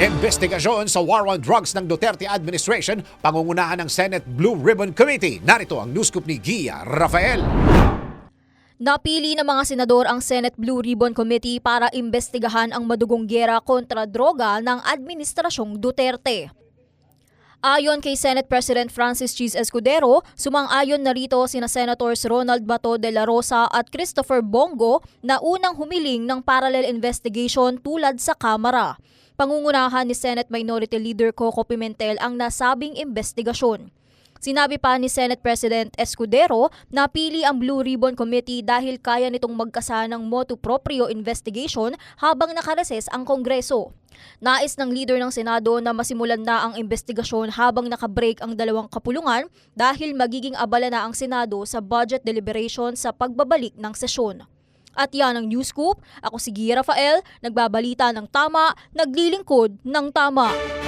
Investigasyon sa war on drugs ng Duterte administration, pangungunahan ng Senate Blue Ribbon Committee. Narito ang news scoop ni Gia Rafael. Napili ng mga senador ang Senate Blue Ribbon Committee para imbestigahan ang madugong gera kontra droga ng Administrasyong Duterte. Ayon kay Senate President Francis Cheese Escudero, sumang-ayon na rito sina Senators Ronald Bato de la Rosa at Christopher Bongo na unang humiling ng parallel investigation tulad sa Kamara. Pangungunahan ni Senate Minority Leader Coco Pimentel ang nasabing investigasyon. Sinabi pa ni Senate President Escudero na pili ang Blue Ribbon Committee dahil kaya nitong magkasa ng motu proprio investigation habang nakareses ang Kongreso. Nais ng leader ng Senado na masimulan na ang investigasyon habang nakabreak ang dalawang kapulungan dahil magiging abala na ang Senado sa budget deliberation sa pagbabalik ng sesyon. At yan ang News Scoop. Ako si Gia Rafael, nagbabalita ng tama, naglilingkod ng tama.